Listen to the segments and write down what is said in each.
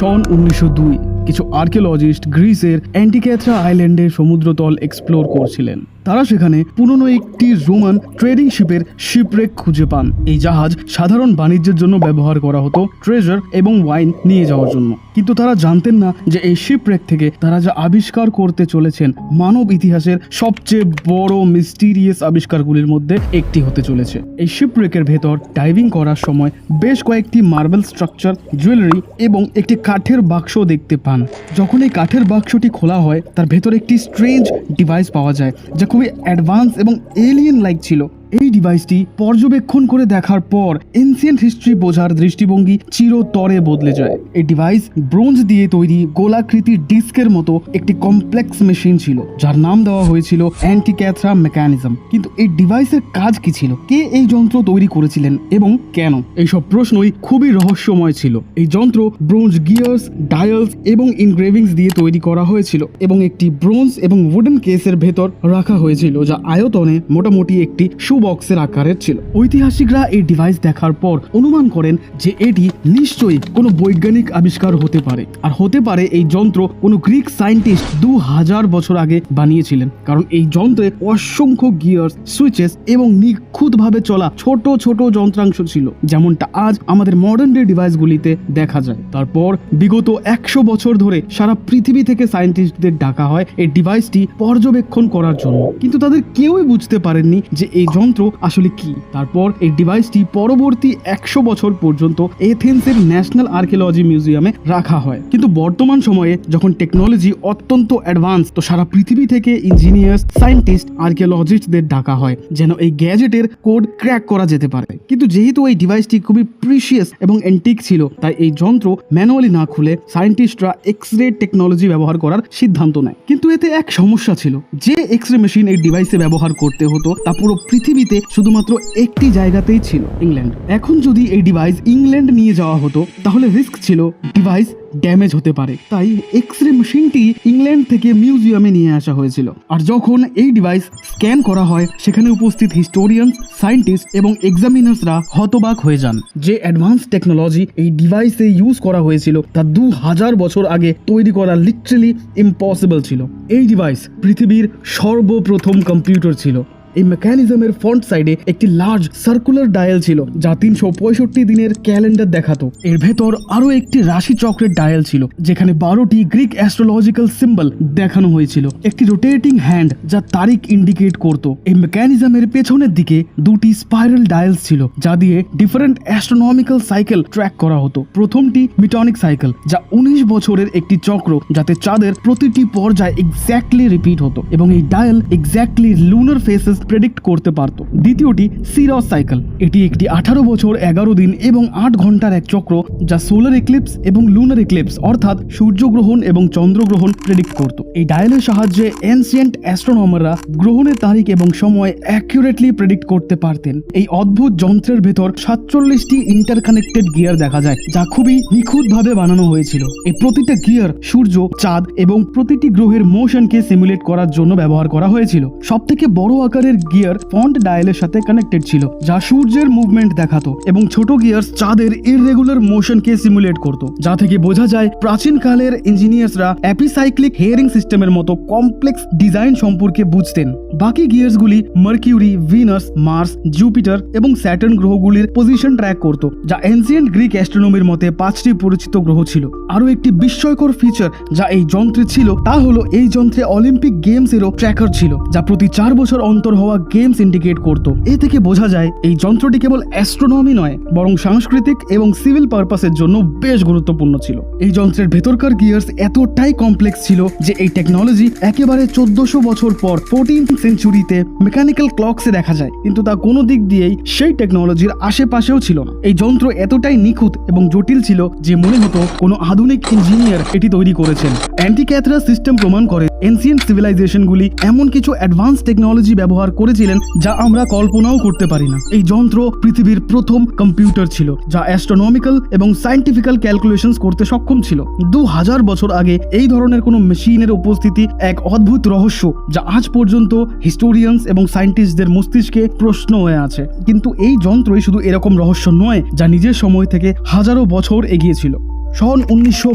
সন উনিশশো দুই। কিছু আর্কিওলজিস্ট গ্রিসের অ্যান্টিক্যাথরা আইল্যান্ডের সমুদ্রতল এক্সপ্লোর করছিলেন। তারা সেখানে পুরনো একটি রোমান ট্রেডিং শিপের শিপরেক খুঁজে পান। এই জাহাজ সাধারণ বাণিজ্যের জন্য ব্যবহার করা হতো ট্রেজার এবং ওয়াইন নিয়ে যাওয়ার জন্য। কিন্তু তারা জানতেন না যে এই শিপরেক থেকে তারা যা আবিষ্কার করতে চলেছেন মানব ইতিহাসের সবচেয়ে বড় মিস্টিরিয়াস আবিষ্কারগুলির মধ্যে একটি হতে চলেছে। এই শিপরেকের ভেতর ডাইভিং করার সময় বেশ কয়েকটি মার্বেল স্ট্রাকচার জুয়েলারি এবং একটি কাঠের বাক্স দেখতে পান। যখন এই কাঠের বাক্সটি খোলা হয়, তার ভেতর একটি স্ট্রেঞ্জ ডিভাইস পাওয়া যায়, যা খুবই অ্যাডভান্স এবং এলিয়েন লাইক ছিল। এই ডিভাইসটি পর্যবেক্ষণ করে দেখার পর এনসিয়েন্ট হিস্ট্রি বোঝার দৃষ্টিভঙ্গি চিরতরে বদলে যায়। এই ডিভাইস ব্রোঞ্জ দিয়ে তৈরি গোলাকৃতির ডিস্কের মতো একটি কমপ্লেক্স মেশিন ছিল, যার নাম দেওয়া হয়েছিল অ্যান্টি অ্যান্টিক্যাথরা মেকানিজম কিন্তু এই ডিভাইসের কাজ কি ছিল? কে এই যন্ত্র তৈরি করেছিলেন এবং কেন? এইসব প্রশ্নই খুবই রহস্যময় ছিল। এই যন্ত্র ব্রোঞ্জ গিয়ার্স ডায়ালস এবং ইনগ্রেভিংস দিয়ে তৈরি করা হয়েছিল এবং একটি ব্রোঞ্জ এবং উডেন কেসের ভেতর রাখা হয়েছিল, যা আয়তনে মোটামুটি একটি শু বক্সের আকারের ছিল। ঐতিহাসিকরা এই ডিভাইস দেখার পর অনুমান করেন যে এটি নিশ্চয়ই কোনো বৈজ্ঞানিক আবিষ্কার হতে পারে। আর হতে পারে এই যন্ত্র কোনো গ্রিক সায়েন্টিস্ট দু হাজার বছর আগে বানিয়েছিলেন। কারণ এই যন্ত্রে অসংখ্য গিয়ার্স সুইচেস এবং নিখুঁতভাবে চলা ছোট ছোট যন্ত্রাংশ ছিল, যেমনটা আজ আমাদের মডার্ন ডে ডিভাইসগুলিতে দেখা যায়। তারপর বিগত একশো বছর ধরে সারা পৃথিবী থেকে সায়েন্টিস্টদের ডাকা হয় এই ডিভাইসটি পর্যবেক্ষণ করার জন্য। কিন্তু তাদের কেউই বুঝতে পারেননি যে এই যন্ত্র আসলে কি? তারপর এই ডিভাইসটি পরবর্তী একশো বছর পর্যন্ত এথেন্সের ন্যাশনাল আর্কিওলজি মিউজিয়ামে রাখা হয়। কিন্তু বর্তমান সময়ে যখন টেকনোলজি অত্যন্ত অ্যাডভান্স তো সারা পৃথিবী থেকে ইঞ্জিনিয়ার্স সায়েন্টিস্ট আর্কিওলজিস্টদের ডাকা হয়, যেন এই গ্যাজেটের কোড ক্র্যাক করা যেতে পারে। কিন্তু যেহেতু এই ডিভাইসটি খুবই প্রিশিয়াস এবং অ্যান্টিক ছিল, তাই এই যন্ত্র ম্যানুয়ালি না খুলে সায়েন্টিস্টরা এক্স রে টেকনোলজি ব্যবহার করার সিদ্ধান্ত নেয়। কিন্তু এতে এক সমস্যা ছিল। যে এক্স রে মেশিন এই ডিভাইসে ব্যবহার করতে হতো, তা পুরো পৃথিবীতে শুধুমাত্র একটি জায়গাতেই ছিল ইংল্যান্ড। এখন যদি এই ডিভাইস ইংল্যান্ড নিয়ে যাওয়া হতো, তাহলে রিস্ক ছিল ডিভাইস ড্যামেজ হতে পারে। তাই এক্স রে মেশিনটি ইংল্যান্ড থেকে মিউজিয়ামে নিয়ে আসা হয়েছিল। আর যখন এই ডিভাইস স্ক্যান করা হয়, সেখানে উপস্থিত হিস্টোরিয়ানস সায়েন্টিস্ট এবং এক্সামিনার্সরা হতবাক হয়ে যান। যে অ্যাডভান্স টেকনোলজি এই ডিভাইসে ইউজ করা হয়েছিল, তা দু হাজার বছর আগে তৈরি করা লিটারেলি ইম্পসিবল ছিল। এই ডিভাইস পৃথিবীর সর্বপ্রথম কম্পিউটার ছিল। এই মেকানিজমের ফ্রন্ট সাইডে একটি লার্জ সার্কুলার ডায়াল ছিল, যা তিনশো পঁয়ষট্টি দিনের ক্যালেন্ডার দেখাতো। এর ভেতর আরও একটি রাশি চক্রের ডায়াল ছিল, যেখানে বারোটি গ্রিক অ্যাস্ট্রোলজিক্যাল সিম্বল দেখানো হয়েছিল। একটি রোটেটিং হ্যান্ড যা তারিখ ইন্ডিকেট করত। এই মেকানিজমের পেছনের দিকে দুটি স্পাইরাল ডায়ালস ছিল, যা দিয়ে ডিফারেন্ট অ্যাস্ট্রোনমিক্যাল সাইকেল ট্র্যাক করা হতো। প্রথমটি মিটনিক সাইকেল যা উনিশ বছরের একটি চক্র, যাতে চাঁদের প্রতিটি পর্যায়ে এক্স্যাক্টলি রিপিট হতো। এবং এই dial exactly lunar phases predict করতে পারত। দ্বিতীয়টি সিরস সাইকেল এটি একটি আঠারো বছর, এগারো দিন এবং আট ঘণ্টার এক চক্র যা সোলার এক্লিপস এবং লুনার এক্লিপস অর্থাৎ সূর্যগ্রহণ এবং চন্দ্রগ্রহণ প্রেডিক্ট করত। এই ডায়ালের সাহায্যে এনসিয়েন্ট অ্যাস্ট্রোনমাররা গ্রহণের তারিখ এবং সময় অ্যাকিউরেটলি প্রেডিক্ট করতে পারতেন। এই অদ্ভুত যন্ত্রের ভেতর সাতচল্লিশটি ইন্টারকানেক্টেড গিয়ার দেখা যায়, যা খুবই নিখুঁতভাবে বানানো হয়েছিল। এই প্রতিটা গিয়ার সূর্য, চাঁদ এবং প্রতিটি গ্রহের মোশনকে সিমুলেট করার জন্য ব্যবহার করা হয়েছিল। সব থেকে বড় আকারের গিয়ার ফন্ট ডায়ালের সাথে কানেক্টেড ছিল, যা সূর্যের মুভমেন্ট দেখাতো এবং ছোট গিয়ার চাঁদের ইররেগুলার মোশনকে সিমুলেট করত, যা থেকে বোঝা যায় প্রাচীন কালের ইঞ্জিনিয়ার্সরা অ্যাপিসাইক্লিক হিয়ারিং সিস্টেমের মতো কমপ্লেক্স ডিজাইন সম্পর্কে বুঝতেন। বাকি গিয়ার্সগুলি মার্কিউরি ভিনাস মার্স জুপিটার এবং স্যাটার্ন গ্রহগুলির পজিশন ট্র্যাক করত, যা এনসিয়েন্ট গ্রিক অ্যাস্ট্রোনমির মতে পাঁচটি পরিচিত গ্রহ ছিল। আরও একটি বিস্ময়কর ফিচার যা এই যন্ত্রে ছিল, তা হলো এই যন্ত্রে অলিম্পিক গেমস এরও ট্র্যাকার ছিল, যা প্রতি চার বছর অন্তর হওয়া গেমস ইন্ডিকেট করত। এ থেকে বোঝা যায়, এই যন্ত্রটি কেবল অ্যাস্ট্রোনমি নয়, বরং সাংস্কৃতিক এবং সিভিল পারপাসের জন্য বেশ গুরুত্বপূর্ণ ছিল। এই যন্ত্রের ভেতরকার গিয়ার্স এতটাই কমপ্লেক্স ছিল যে এই টেকনোলজি একেবারে চোদ্দশো বছর পর ফোরটিন সেঞ্চুরিতে মেকানিক্যাল ক্লকসে দেখা যায়। কিন্তু তা কোনো দিক দিয়েই সেই টেকনোলজির আশেপাশেও ছিল না। এই যন্ত্র এতটাই নিখুঁত এবং জটিল ছিল যে মনে হতো কোনো আধুনিক ইঞ্জিনিয়ার এটি তৈরি করেছেন। অ্যান্টিক্যাথরা সিস্টেম প্রমাণ করে এনসিয়েন্ট সিভিলাইজেশনগুলি এমন কিছু অ্যাডভান্স টেকনোলজি ব্যবহার করেছিলেন যা আমরা কল্পনাও করতে পারি না। এই যন্ত্র পৃথিবীর প্রথম কম্পিউটার ছিল, যা অ্যাস্ট্রোনমিক্যাল এবং সায়েন্টিফিক্যাল ক্যালকুলেশনস করতে সক্ষম ছিল। দু হাজার বছর আগে এই ধরনের কোনো মেশিনের উপস্থিতি এক অদ্ভুত রহস্য, যা আজ পর্যন্ত হিস্টোরিয়ানস এবং সায়েন্টিস্টদের মস্তিষ্কে প্রশ্ন হয়ে আছে। কিন্তু এই যন্ত্রই শুধু এরকম রহস্য নয়, যা নিজের সময় থেকে হাজারো বছর এগিয়েছিল সন উনিশশো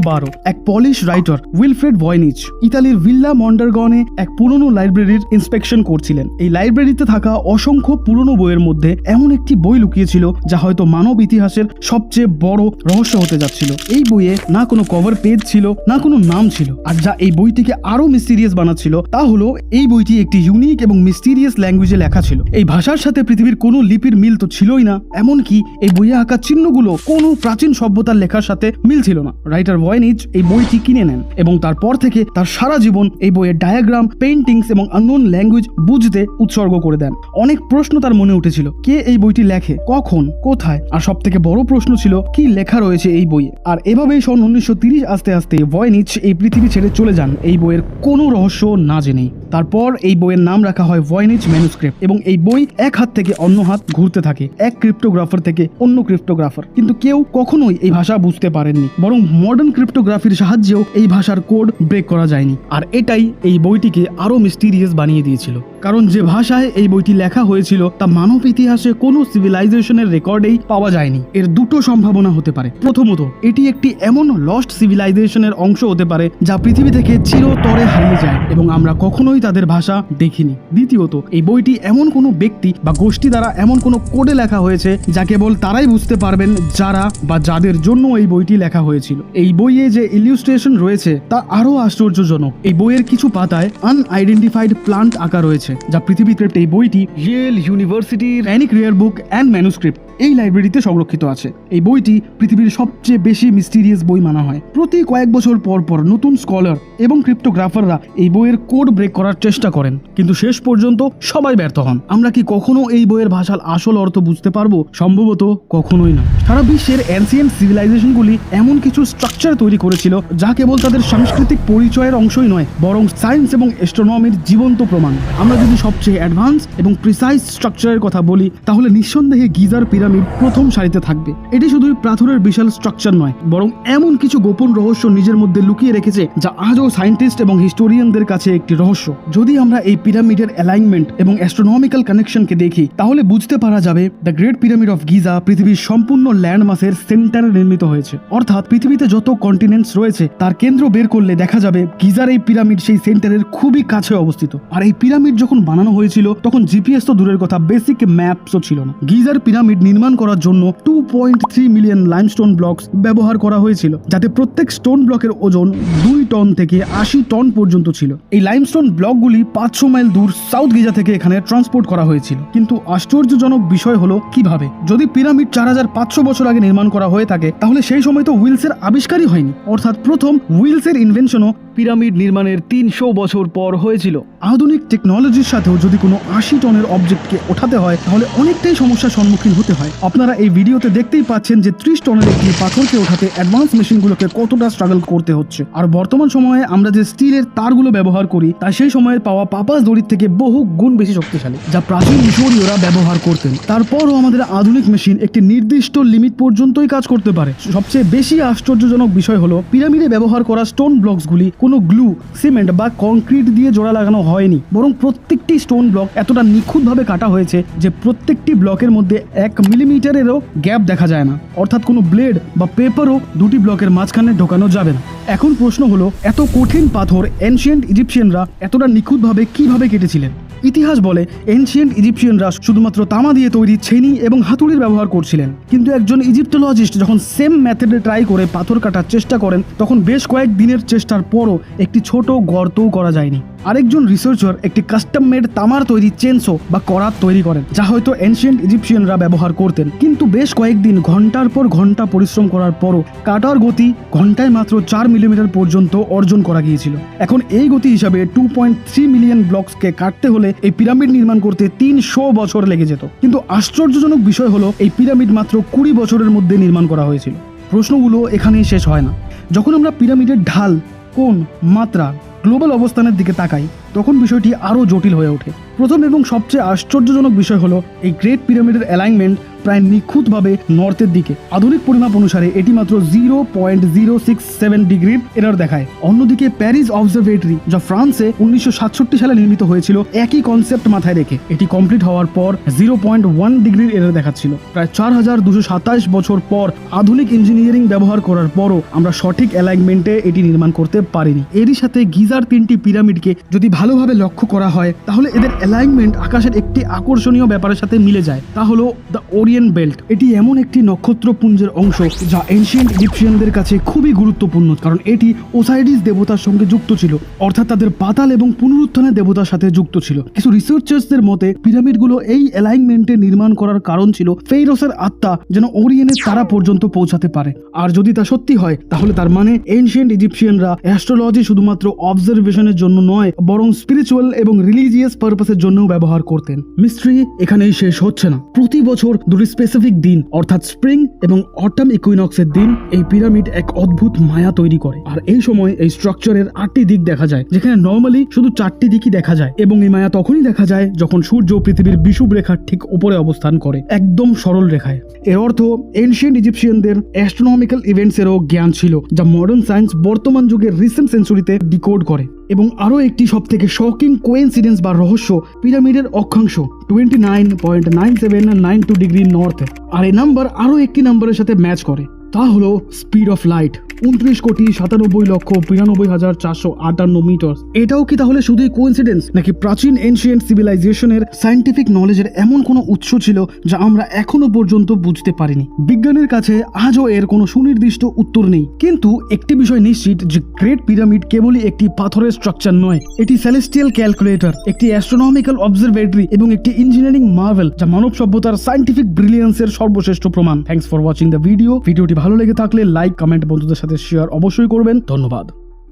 এক পলিশ রাইটার উইলফ্রেড ভয়নিচ ইতালির ভিল্লা মন্ডারগনে এক পুরনো লাইব্রেরির ইন্সপেকশন করছিলেন। এই লাইব্রেরিতে থাকা অসংখ্য পুরনো বইয়ের মধ্যে এমন একটি বই লুকিয়েছিল যা হয়তো মানব ইতিহাসের সবচেয়ে বড় রহস্য হতে যাচ্ছিল। এই বইয়ে না কোনো কভার পেজ ছিল, না কোনো নাম ছিল। আর যা এই বইটিকে আরও মিস্টিরিয়াস বানাচ্ছিল তা হলো, এই বইটি একটি ইউনিক এবং মিস্টিরিয়াস ল্যাঙ্গুয়েজে লেখা ছিল। এই ভাষার সাথে পৃথিবীর কোনো লিপির মিল তো ছিলই না, এমনকি এই বইয়ে আঁকা চিহ্নগুলো কোনো প্রাচীন সভ্যতার লেখার সাথে মিল ছিল না। রাইটার ভয়নিচ এই বইটি কিনে নেন এবং তারপর থেকে তার সারা জীবন এই বইয়ের ডায়াগ্রাম পেইন্টিংস এবং আননোন ল্যাঙ্গুয়েজ বুঝতে উৎসর্গ করে দেন। অনেক প্রশ্ন তার মনে উঠেছিল, কে এই বইটি লেখে, কখন, কোথায়? আর সব থেকে বড় প্রশ্ন ছিল, কি লেখা রয়েছে এই বইয়ে? আর এভাবেই সন উনিশশো তিরিশ আস্তে আস্তে ভয়নিচ এই পৃথিবী ছেড়ে চলে যান, এই বইয়ের কোনো রহস্য না জেনেই। তারপর এই বইয়ের নাম রাখা হয় ভয়নিচ ম্যানুস্ক্রিপ্ট এবং এই বই এক হাত থেকে অন্য হাত ঘুরতে থাকে, এক ক্রিপ্টোগ্রাফার থেকে অন্য ক্রিপ্টোগ্রাফার কিন্তু কেউ কখনোই এই ভাষা বুঝতে পারেননি। বরং মডার্ন ক্রিপ্টোগ্রাফির সাহায্যেও এই ভাষার কোড ব্রেক করা যায়নি। আর এটাই এই বইটিকে আরও মিস্টিরিয়াস বানিয়ে দিয়েছিল। কারণ যে ভাষায় এই বইটি লেখা হয়েছিল, তা মানব ইতিহাসে কোনো সিভিলাইজেশনের রেকর্ডেই পাওয়া যায়নি। এর দুটো সম্ভাবনা হতে পারে। প্রথমত, এটি একটি এমন লস্ট সিভিলাইজেশনের অংশ হতে পারে, যা পৃথিবী থেকে চিরতরে হারিয়ে যায়, এবং আমরা কখনোই তাদের ভাষা দেখিনি। দ্বিতীয়ত, এই বইটি এমন কোনো ব্যক্তি বা গোষ্ঠী দ্বারা এমন কোনো কোডে লেখা হয়েছে, যা কেবল তারাই বুঝতে পারবেন যারা বা যাদের জন্য এই বইটি লেখা হয়েছিল। এই বইয়ে যে ইলিউস্ট্রেশন রয়েছে, তা আরও আশ্চর্যজনক। এই বইয়ের কিছু পাতায় আনআইডেন্টিফাইড প্লান্ট আঁকা রয়েছে। যা পৃথিবীতে এই বইটি ইয়েল ইউনিভার্সিটির Beinecke rare book and manuscript এই লাইব্রেরিতে সংরক্ষিত আছে। এই বইটি পৃথিবীর সবচেয়ে বেশি মিস্টিরিয়াস বই মানা হয়। প্রতি কয়েক বছর পর পর নতুন স্কলার এবং ক্রিপ্টোগ্রাফাররা এই বইয়ের কোড ব্রেক করার চেষ্টা করেন, কিন্তু শেষ পর্যন্ত সবাই ব্যর্থ হন। আমরা কি কখনো এই বইয়ের ভাষার আসল অর্থ বুঝতে পারব? সম্ভবত কখনোই না। সারা বিশ্বের অ্যান্সিয়েন্ট সিভিলাইজেশনগুলি এমন কিছু স্ট্রাকচার তৈরি করেছিল, যা কেবল তাদের সাংস্কৃতিক পরিচয়ের অংশই নয়, বরং সায়েন্স এবং অ্যাস্ট্রোনমির জীবন্ত প্রমাণ। আমরা যদি সবচেয়ে অ্যাডভান্স এবং প্রিসাইজ স্ট্রাকচারের কথা বলি, তাহলে নিঃসন্দেহে গিজার পিরামিড প্রথম সারিতে থাকবে। এটি শুধুই পাথরের বিশাল স্ট্রাকচার নয়, বরং এমন কিছু গোপন রহস্য নিজের মধ্যে লুকিয়ে রেখেছে, যা আজও সায়েন্টিস্ট এবং হিস্টোরিয়ানদের কাছে একটি রহস্য। যদি আমরা এই পিরামিডের অ্যালাইনমেন্ট এবং অ্যাস্ট্রোনমিক্যাল কানেকশনকে দেখি, তাহলে বুঝতে পারা যাবে the great pyramid of Giza পৃথিবীর সম্পূর্ণ ল্যান্ডমাসের সেন্টারে নির্মিত হয়েছে। অর্থাৎ পৃথিবীতে যত কন্টিনেন্টস রয়েছে, তার কেন্দ্র বের করলে দেখা যাবে, গিজার এই পিরামিড সেই সেন্টারের খুবই কাছে অবস্থিত। আর এই পিরামিড যখন বানানো হয়েছিল, তখন জিপিএস তো দূরের কথা বেসিক ম্যাপসও ছিল না। গিজার পিরামিড নির্মাণ করার জন্য two point three million limestone blocks ব্যবহার করা হয়েছিল, যাতে প্রত্যেক স্টোন ব্লকের ওজন দুই টন থেকে আশি টন পর্যন্ত ছিল। এই লাইমস্টোন ব্লকগুলি পাঁচশো মাইল দূর সাউথ গিজা থেকে এখানে ট্রান্সপোর্ট করা হয়েছিল। কিন্তু আশ্চর্যজনক বিষয় হলো, কীভাবে? যদি পিরামিড চার হাজার পাঁচশো বছর আগে নির্মাণ করা হয়ে থাকে, তাহলে সেই সময় তো হুইলসের আবিষ্কারই হয়নি। অর্থাৎ প্রথম হুইলসের ইনভেনশনও পিরামিড নির্মাণের তিনশো বছর পর হয়েছিল। আধুনিক টেকনোলজির সাথেও যদি কোনো আশি টনের অবজেক্টকে ওঠাতে হয়, তাহলে অনেকটাই সমস্যার সম্মুখীন হতে হয়। আপনারা এই ভিডিওতে দেখতেই পাচ্ছেন যে ত্রিশ টনের একটি পাথরকে ওঠাতে অ্যাডভান্স মেশিনগুলোকে কতটা স্ট্রাগল করতে হচ্ছে। আর বর্তমান সময়ে আমরা যে স্টিলের তারগুলো ব্যবহার করি, তা সেই সময়ের পাওয়া পাপাস দড়ির থেকে বহু গুণ বেশি শক্তিশালী, যা প্রাচীন মিশরীয়রা ব্যবহার করতেন। তারপরও আমাদের আধুনিক মেশিন একটি নির্দিষ্ট লিমিট পর্যন্তই কাজ করতে পারে। সবচেয়ে বেশি আশ্চর্যজনক বিষয় হলো, পিরামিডে ব্যবহার করা স্টোন ব্লকসগুলি কোনো গ্লু সিমেন্ট বা কংক্রিট দিয়ে জোড়া লাগানো হয়নি। বরং প্রত্যেকটি স্টোন ব্লক এতটা নিখুঁতভাবে কাটা হয়েছে যে প্রত্যেকটি ব্লকের মধ্যে এক মিলিমিটারেরও গ্যাপ দেখা যায় না। অর্থাৎ কোনো ব্লেড বা পেপারও দুটি ব্লকের মাঝখানে ঢোকানো যাবে না। এখন প্রশ্ন হলো, এত কঠিন পাথর এনশিয়েন্ট ইজিপশিয়ানরা এতটা নিখুঁতভাবে কীভাবে কেটেছিলেন? ইতিহাস বলে এনশিয়েন্ট ইজিপশিয়ানরা শুধুমাত্র তামা দিয়ে তৈরি ছেনি এবং হাতুড়ির ব্যবহার করছিলেন। কিন্তু একজন ইজিপ্টোলজিস্ট যখন সেম মেথডে ট্রাই করে পাথর কাটার চেষ্টা করেন, তখন বেশ কয়েক দিনের চেষ্টার পরও একটি ছোট গর্তও করা যায়নি। আরেকজন রিসার্চার একটি কাস্টম মেড তামার তৈরি চেনসো বা করাত তৈরি করেন, যা হয়তো এনশিয়েন্ট ইজিপশিয়ানরা ব্যবহার করতেন। কিন্তু বেশ কয়েকদিন, ঘণ্টার পর ঘণ্টা পরিশ্রম করার পরও কাটার গতি ঘন্টায় মাত্র চার মিলিমিটার পর্যন্ত অর্জন করা গিয়েছিল। এখন এই গতি হিসাবে টু পয়েন্ট থ্রি মিলিয়ন ব্লকসকে কাটতে হলে এই পিরামিড নির্মাণ করতে তিনশো বছর লেগে যেত। কিন্তু আশ্চর্যজনক বিষয় হলো, এই পিরামিড মাত্র কুড়ি বছরের মধ্যে নির্মাণ করা হয়েছিল। প্রশ্নগুলো এখানেই শেষ হয় না। যখন আমরা পিরামিডের ঢাল কোন মাত্রা গ্লোবাল অবস্থানের দিকে তাকাই। তখন বিষয়টি আরও জটিল হয়ে ওঠে। প্রথম এবং সবচেয়ে আশ্চর্যজনক বিষয় হলো, এই গ্রেট পিরামিডের অ্যালাইনমেন্ট প্রায় নিখুঁতভাবে নর্থের দিকে। আধুনিক পরিমাপ অনুসারে এটি মাত্র zero point zero six seven ডিগ্রির এরার দেখায়। অন্যদিকে প্যারিস অবজারভেটরি যা ফ্রান্সে উনিশশো সাতষট্টি সালে নির্মিত হয়েছিল, একই কনসেপ্ট মাথায় রেখে এটি কমপ্লিট হওয়ার পর জিরো পয়েন্ট ওয়ান ডিগ্রির এরার দেখাচ্ছিল। প্রায় চার হাজার দুশো সাতাশ বছর পর আধুনিক ইঞ্জিনিয়ারিং ব্যবহার করার পরও আমরা সঠিক অ্যালাইনমেন্টে এটি নির্মাণ করতে পারিনি। এরই সাথে গিজার তিনটি পিরামিডকে যদি ভালোভাবে লক্ষ্য করা হয়, তাহলে এদের অ্যালাইনমেন্ট আকাশের একটি আকর্ষণীয় ব্যাপারের সাথে মিলে যায়। তা হলো দ্য ওরিয়েন্ট বেল্ট এটি এমন একটি নক্ষত্রপুঞ্জের অংশ যা এনশিয়েন্ট ইজিপশিয়ানদের কাছে খুবই গুরুত্বপূর্ণ, কারণ এটি ওসাইডিস দেবতার সঙ্গে যুক্ত ছিল, অর্থাৎ তাদের পাতাল এবং পুনরুত্থানের দেবতার সাথে যুক্ত ছিল। কিছু রিসার্চার্সদের মতে, পিরামিডগুলো এই অ্যালাইনমেন্টে নির্মাণ করার কারণ ছিল ফেইরসের আত্মা যেন ওরিয়েনের তারা পর্যন্ত পৌঁছাতে পারে। আর যদি তা সত্যি হয়, তাহলে তার মানে এনশিয়েন্ট ইজিপশিয়ানরা অ্যাস্ট্রোলজি শুধুমাত্র অবজারভেশনের জন্য নয়, বরং স্পিরিচুয়াল এবং রিলিজিয়াস পারপাসের জন্যও ব্যবহার করতেন। মিস্ট্রি এখানেই শেষ হচ্ছে না। প্রতি বছর দুটি স্পেসিফিক দিন, অর্থাৎ স্প্রিং এবং অটাম ইকুইনক্সের দিন, এই পিরামিড এক অদ্ভুত মায়া তৈরি করে। আর এই সময় এই স্ট্রাকচারের আটটি দিক দেখা যায়, যেখানে নর্মালি শুধু চারটি দিকই দেখা যায়। এবং এই মায়া তখনই দেখা যায় যখন সূর্য পৃথিবীর বিষুব রেখার ঠিক উপরে অবস্থান করে, একদম সরল রেখায়। এর অর্থ এনশিয়েন্ট ইজিপশিয়ানদের অ্যাস্ট্রোনমিক্যাল ইভেন্টসেরও জ্ঞান ছিল, যা মডার্ন সায়েন্স বর্তমান যুগের রিসেন্ট সেঞ্চুরিতে ডিকোড করে। এবং আরও একটি সব থেকে শকিং কোয়েন্সিডেন্স বা রহস্য পিরামিডের অক্ষাংশ twenty nine point nine seven nine two degree north আর এই নাম্বার আরও একটি নাম্বারের সাথে ম্যাচ করে। তা হলো স্পিড অফ লাইট উনত্রিশ কোটি সাতানব্বই লক্ষ বিরানব্বই হাজার চারশো আটান্ন মিটার এটাও কি তাহলে শুধুই কোইন্সিডেন্স নাকি প্রাচীন এনশিয়েন্ট সিভিলাইজেশনের সায়েন্টিফিক নলেজের এমন কোনো উৎস ছিল যা আমরা এখনও পর্যন্ত বুঝতে পারিনি? বিজ্ঞানের কাছে আজও এর কোনো সুনির্দিষ্ট উত্তর নেই। কিন্তু একটি বিষয় নিশ্চিত যে গ্রেট পিরামিড কেবলই একটি পাথরের স্ট্রাকচার নয়, এটি সেলেস্টিয়াল ক্যালকুলেটর একটি অ্যাস্ট্রোনমিক্যাল অবজারভেটরি এবং একটি ইঞ্জিনিয়ারিং মার্ভেল যা মানব সভ্যতার সায়েন্টিফিক ব্রিলিয়ান্সের সর্বশ্রেষ্ঠ প্রমাণ। Thanks for watching the video ভিডিওটি ভালো লেগে থাকলে লাইক কমেন্ট বন্ধুদের সাথে শেয়ার অবশ্যই করবেন। ধন্যবাদ।